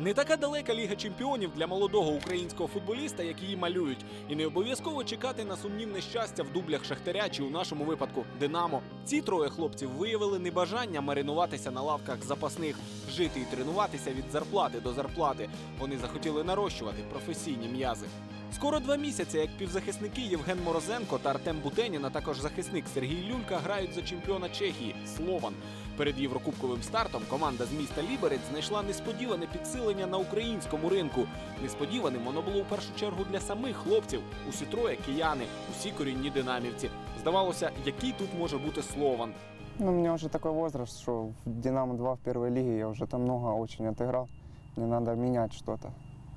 Не така далека Ліга Чемпіонів для молодого українського футболіста, як її малюють, і не обов'язково чекати на сумнівне щастя в дублях Шахтаря чи у нашому випадку Динамо. Ці троє хлопців виявили небажання маринуватися на лавках запасних, жити і тренуватися від зарплати до зарплати. Вони захотіли нарощувати професійні м'язи. Скоро два місяці, як півзахисники Євген Морозенко та Артем Бутенін, а також захисник Сергій Люлька грають за чемпіона Чехії Слован. Перед єврокубковим стартом команда з міста Ліберець знайшла несподіване підсилення на українському ринку. Несподіваним воно було у першу чергу для самих хлопців. Усі троє кияни, усі корінні динамівці. Здавалося, який тут може бути Слован. Ну, у меня уже такой возраст, что в «Динамо-2» в первой лиге я уже там много очень отыграл. Мне надо менять что-то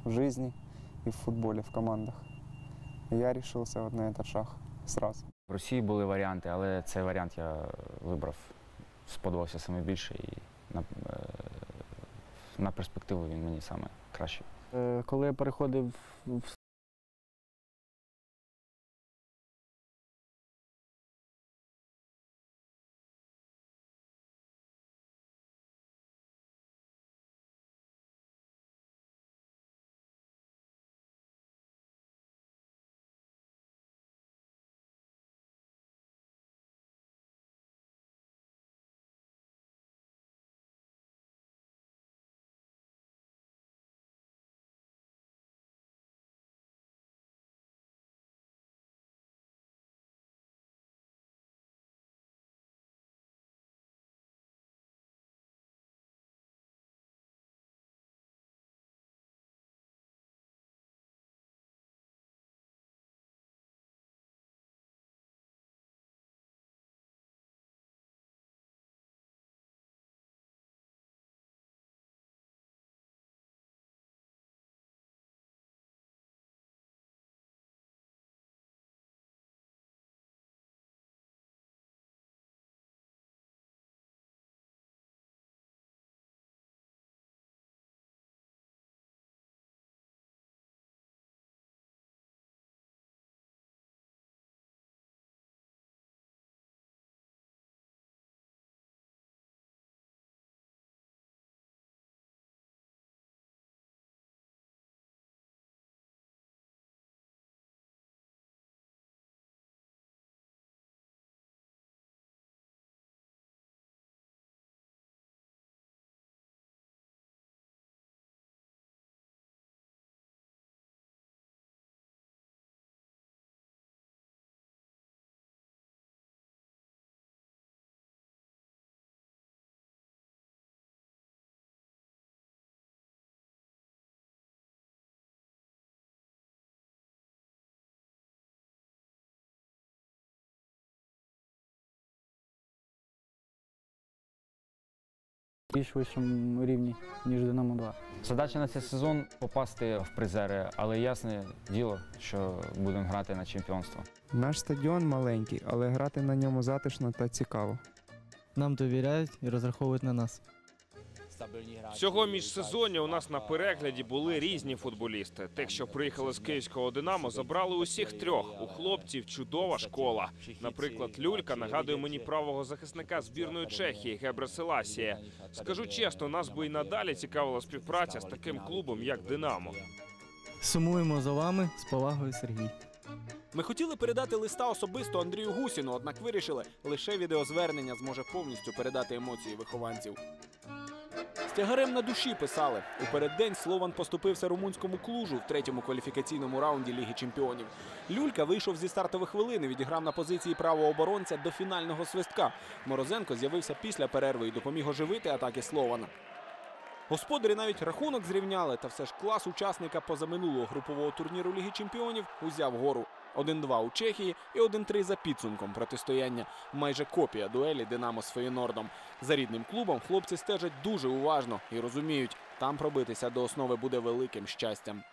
в жизни и в футболе, в командах. Я решился вот на этот шаг сразу. В Росії були варіанти, але цей варіант я вибрав, сподобався саме більше і на, е, на перспективу він мені саме кращий. Е, Коли я переходив більш вищому рівні, ніж Динамо 2. Задача на цей сезон попасти в призери, але ясне діло, що будемо грати на чемпіонство. Наш стадіон маленький, але грати на ньому затишно та цікаво. Нам довіряють і розраховують на нас. Всього міжсезоння у нас на перегляді були різні футболісти. Тих, що приїхали з київського Динамо, забрали усіх трьох. У хлопців чудова школа. Наприклад, Люлька нагадує мені правого захисника збірної Чехії Гебре Селасія. Скажу чесно, нас би і надалі цікавила співпраця з таким клубом, як Динамо. Сумуємо за вами з повагою Сергій. Ми хотіли передати листа особисто Андрію Гусіну, однак вирішили, лише відеозвернення зможе повністю передати емоції вихованців. Тягарем на душі писали. У переддень Слован поступився румунському клужу в третьому кваліфікаційному раунді Ліги Чемпіонів. Люлька вийшов зі стартових хвилин і відіграв на позиції правого оборонця до фінального свистка. Морозенко з'явився після перерви і допоміг оживити атаки Слована. Господарі навіть рахунок зрівняли, та все ж клас учасника позаминулого групового турніру Ліги Чемпіонів узяв гору. 1-2 у Чехії і 1-3 за підсумком протистояння. Майже копія дуелі Динамо з Феєнордом. За рідним клубом хлопці стежать дуже уважно і розуміють, там пробитися до основи буде великим щастям.